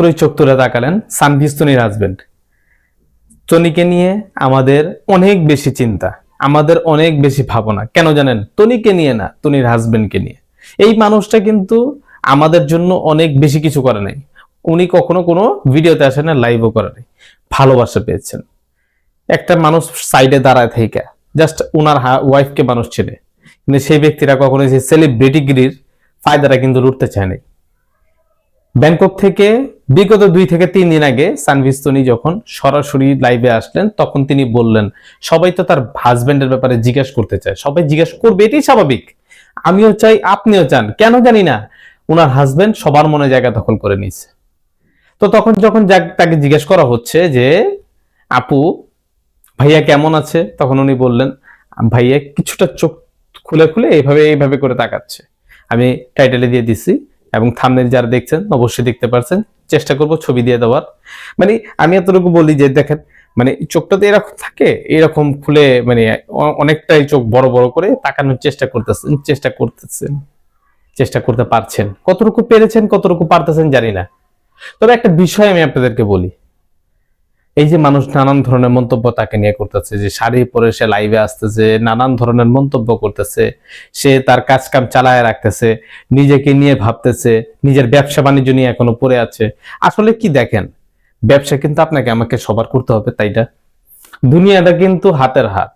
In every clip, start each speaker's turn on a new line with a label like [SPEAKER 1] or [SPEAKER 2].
[SPEAKER 1] মাত্রই চোখ তুলে তাকালেন সানভিস তনির হাজবেন্ড তনিকে নিয়ে আমাদের অনেক বেশি চিন্তা, আমাদের অনেক বেশি ভাবনা। কেন জানেন? তনিকে নিয়ে না, তনির হাজবেন্ডকে নিয়ে। এই মানুষটা কিন্তু আমাদের জন্য অনেক বেশি কিছু করে নাই। উনি কখনো কোনো ভিডিওতে আসেন না লাইভও করে নাই। ভালোবাসা পেয়েছেন। একটা মানুষ সাইডে দাঁড়ায় থেকে জাস্ট উনার ওয়াইফকে মানুষ ছেড়ে কিন্তু সেই ব্যক্তিরা কখনো সেই সেলিব্রিটিগিরির ফায়দাটা কিন্তু লুটতে চায় নাই। ব্যাংকক থেকে বিগত দুই থেকে তিন দিন আগে সানভিস্তনি যখন সরাসরি লাইভে আসলেন, তখন তিনি বললেন, সবাই তো তার হাজবেন্ডের ব্যাপারে জিজ্ঞেস করতে চায়। সবাই জিজ্ঞেস করবে, এটাই স্বাভাবিক। আমিও চাই, আপনিও চান। কেন জানি না ওনার হাজবেন্ড সবার মনে জায়গা দখল করে নিয়েছে। তো তখন যখন তাকে জিজ্ঞেস করা হচ্ছে যে, আপু, ভাইয়া কেমন আছে? তখন উনি বললেন, ভাইয়া কিছুটা চোখ খুলে খুলে এইভাবে এইভাবে করে তাকাচ্ছে। আমি টাইটেলে দিয়ে দিছি এবং থামনের যারা দেখছেন, অবশ্যই দেখতে পারছেন। চেষ্টা করব ছবি দিয়ে দেওয়ার। মানে আমি এতটুকু বলি যে, দেখেন মানে চোখটা তো এরকম থাকে, এরকম খুলে মানে অনেকটাই চোখ বড় বড় করে তাকানোর চেষ্টা করতেছেন চেষ্টা করতেছেন, চেষ্টা করতে পারছেন। কতটুকু পেরেছেন, কতটুকু পারতেছেন জানি না। তবে একটা বিষয় আমি আপনাদেরকে বলি। এই যে মানুষ নানান ধরনের মন্তব্য তাকে নিয়ে করতেছে, যে শাড়ি পরে সে লাইভে আসতেছে, নানান ধরনের মন্তব্য করতেছে, সে তার কাজ কাম চালায় রাখতেছে, নিজেকে নিয়ে ভাবতেছে, নিজের ব্যবসা বাণিজ্য নিয়ে এখনও পড়ে আছে। আসলে কি দেখেন, ব্যবসা কিন্তু আপনাকে আমাকে সবার করতে হবে তাইটা দুনিয়াটা কিন্তু হাতের হাত।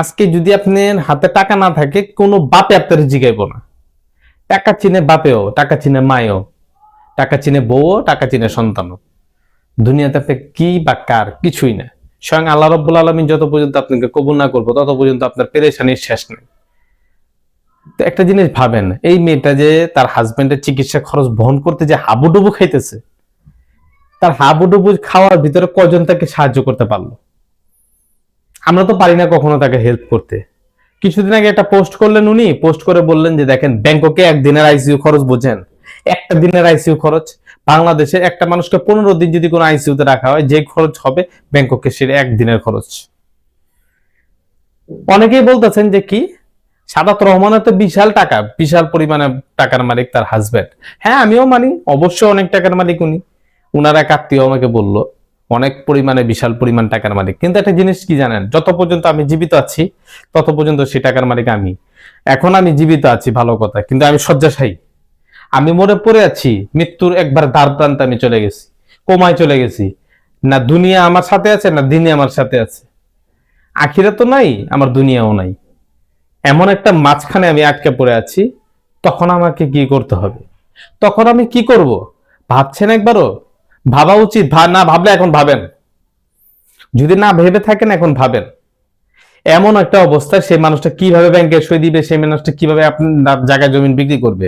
[SPEAKER 1] আজকে যদি আপনার হাতে টাকা না থাকে, কোনো বাপে আপনার জিগাইব না। টাকা চিনে বাপেও, টাকা চিনে মায়েও, টাকা চিনে বউও, টাকা চিনে সন্তানও। দুনিয়াতে আপনি কি বা কার? কিছুই না। স্বয়ং আল্লাহ রব্বুল আলমিন যত পর্যন্ত আপনাকে কবুল না করব, তত পর্যন্ত আপনার পেরেশানির শেষ নেই। তো একটা জিনিস ভাবেন, এই মেয়েটা যে তার হাজবেন্ডের চিকিৎসা খরচ বহন করতে যে হাবুডুবু খাইতেছে, তার হাবুডুবু খাওয়ার ভিতরে কজন তাকে সাহায্য করতে পারল? আমরা তো পারি না কখনো তাকে হেল্প করতে। কিছুদিন আগে একটা পোস্ট করলেন উনি পোস্ট করে বললেন যে, দেখেন, ব্যাংককে একদিনের আইসিইউ খরচ বোঝেন। একটা দিনের আইসিইউ খরচ বাংলাদেশে একটা মানুষকে পনেরো দিন যদি কোনো আইসিইউতে রাখা হয়, যে খরচ হবে ব্যাংককে সে একদিনের খরচ। অনেকেই বলতেছেন যে কি? সাদাত রহমানের তো বিশাল টাকা, বিশাল পরিমাণে টাকার মালিক তার হাজবেন্ড হ্যাঁ আমিও মানি, অবশ্যই অনেক টাকার মালিক উনি। উনার এক আত্মীয় আমাকে বলল, অনেক পরিমাণে, বিশাল পরিমাণ টাকার মালিক। কিন্তু একটা জিনিস কি জানেন? যত পর্যন্ত আমি জীবিত আছি, তত পর্যন্ত সে টাকার মালিক আমি। এখন আমি জীবিত আছি, ভালো কথা। কিন্তু আমি শয্যাশায়ী। আমি মরে পড়ে আছি, মৃত্যুর একবার দ্বার প্রান্তে আমি চলে গেছি, কোমায় চলে গেছি। না দুনিয়া আমার সাথে আছে, না দিনে আমার সাথে আছে। আখিরা তো নাই, আমার দুনিয়াও নাই। এমন একটা মাঝখানে আমি আটকে পড়ে আছি, তখন আমাকে কি করতে হবে? তখন আমি কি করব? ভাবছেন একবারও? ভাবা উচিত না ভাবলে এখন ভাবেন। যদি না ভেবে থাকেন, এখন ভাবেন। এমন একটা অবস্থায় সেই মানুষটা কীভাবে ব্যাংকে সই দিবে সেই মানুষটা কীভাবে আপনার জায়গা জমিন বিক্রি করবে?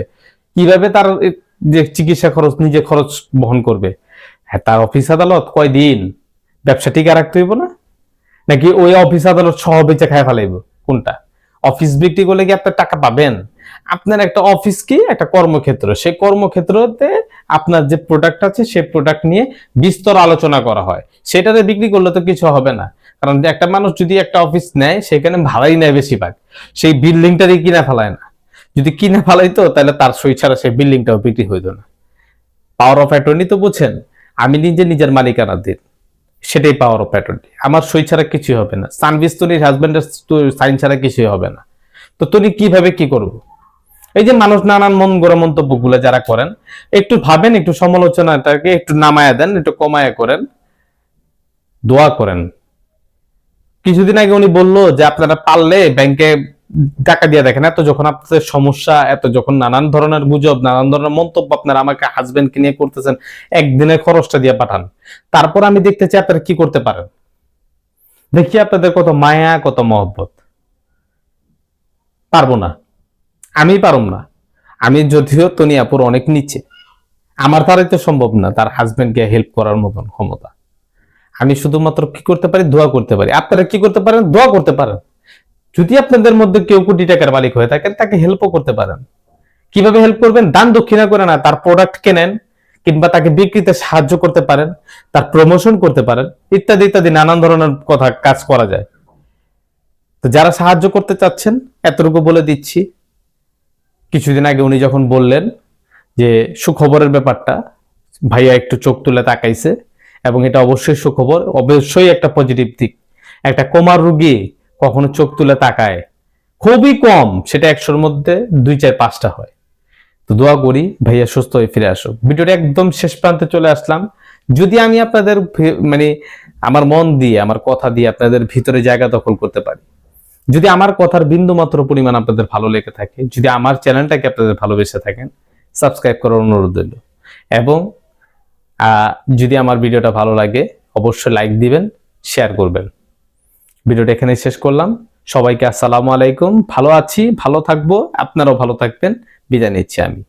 [SPEAKER 1] কীভাবে তার যে চিকিৎসা খরচ, নিজে খরচ বহন করবে? হ্যাঁ তার অফিস আদালত কয়দিন ব্যবসা টিকা রাখতে হইব না? নাকি ওই অফিস আদালত সহ বেঁচে খায় ফেলাইব? কোনটা? অফিস বিক্রি করলে কি আপনার টাকা পাবেন? আপনার একটা অফিস কি? একটা কর্মক্ষেত্র। সেই কর্মক্ষেত্রতে আপনার যে প্রোডাক্ট আছে সেই প্রোডাক্ট নিয়ে বিস্তর আলোচনা করা হয়। সেটাতে বিক্রি করলে তো কিছু হবে না। কারণ একটা মানুষ যদি একটা অফিস নেয়, সেখানে ভাড়াই নেয় বেশিরভাগ। সেই বিল্ডিংটারই কিনা ফেলায় না। যদি কিনে ফেলাইতো, তাহলে তার সই ছাড়া সেই বিল্ডিংটাও বিক্রি হইতো না। পাওয়ার অফ অ্যাটর্নি তো বুঝছেন, আমি নিজে নিজের মালিকানা দিন সেটাই পাওয়ার অফ অ্যাটর্নি আমার সই ছাড়া কিছুই হবে না। সানভিস তনির হাজবেন্ডের সাইন ছাড়া কিছুই হবে না। তো তুমি কীভাবে কি করব? এই যে মানুষ নানান মন গড়া মন্তব্যগুলো যারা করেন, একটু ভাবেন, একটু সমালোচনাটাকে একটু নামায়া দেন, একটু কমায়া করেন, দোয়া করেন। কিছুদিন আগে উনি বলল যে, আপনারা পারলে ব্যাংকে টাকা দিয়ে দেখেন, এত যখন আপনাদের সমস্যা, এত যখন নানান ধরনের গুজব, নানান ধরনের মন্তব্য আপনারা আমাকে হাজবেন্ডকে নিয়ে করতেছেন একদিনের খরচটা দিয়ে পাঠান। তারপর আমি দেখতে চাই আপনারা কি করতে পারেন। দেখি আপনাদের কত মায়া, কত মহব্বত। পারব না। আমি পারব না। আমি যদিও তনিয়াপুর অনেক নিচে। আমার দ্বারাই তো সম্ভব না তার হাজবেন্ডকে হেল্প করার মতন ক্ষমতা। আমি শুধুমাত্র কি করতে পারি? দোয়া করতে পারি। আপনারা কি করতে পারেন? দোয়া করতে পারেন। যদি আপনাদের মধ্যে কেউ কোটি টাকার মালিক হয়ে থাকেন, তাকে হেল্পও করতে পারেন। কীভাবে হেল্প করবেন? দান দক্ষিণা করে না, তার প্রোডাক্ট কেনেন, কিংবা তাকে বিক্রিতে সাহায্য করতে পারেন, তার প্রমোশন করতে পারেন, ইত্যাদি ইত্যাদি নানান ধরনের কথা কাজ করা যায়। তো যারা সাহায্য করতে চাচ্ছেন, এতটুকু বলে দিচ্ছি। কিছুদিন আগে উনি যখন বললেন যে, সুখবরের ব্যাপারটা, ভাইয়া একটু চোখ তুলে তাকাইছে, এবং এটা অবশ্যই সুখবর, অবশ্যই একটা পজিটিভ দিক। একটা কোমার রুগী কখনো চোখ তুলে তাকায়। খুবই কম, সেটা একশোর মধ্যে দুই চার পাঁচটা হয়। তো দোয়া করি, ভাইয়া সুস্থ হয়ে ফিরে আসুক। ভিডিওটা একদম শেষ প্রান্তে চলে আসলাম। যদি আমি আপনাদের মানে আমার মন দিয়ে, আমার কথা দিয়ে আপনাদের ভিতরে জায়গা দখল করতে পারি, যদি আমার কথার বিন্দু মাত্র পরিমাণ আপনাদের ভালো লেগে থাকে, যদি আমার চ্যানেলটাকে আপনাদের ভালোবেসে থাকেন, সাবস্ক্রাইব করার অনুরোধ রইল। এবং যদি আমার ভিডিওটা ভালো লাগে, অবশ্যই লাইক দিবেন, শেয়ার করবেন। ভিডিওটা এখানে শেষ করলাম। সবাইকে আসসালামু আলাইকুম। ভালো আছি, ভালো থাকব, আপনারাও ভালো থাকবেন। বিদায় নিচ্ছি আমি।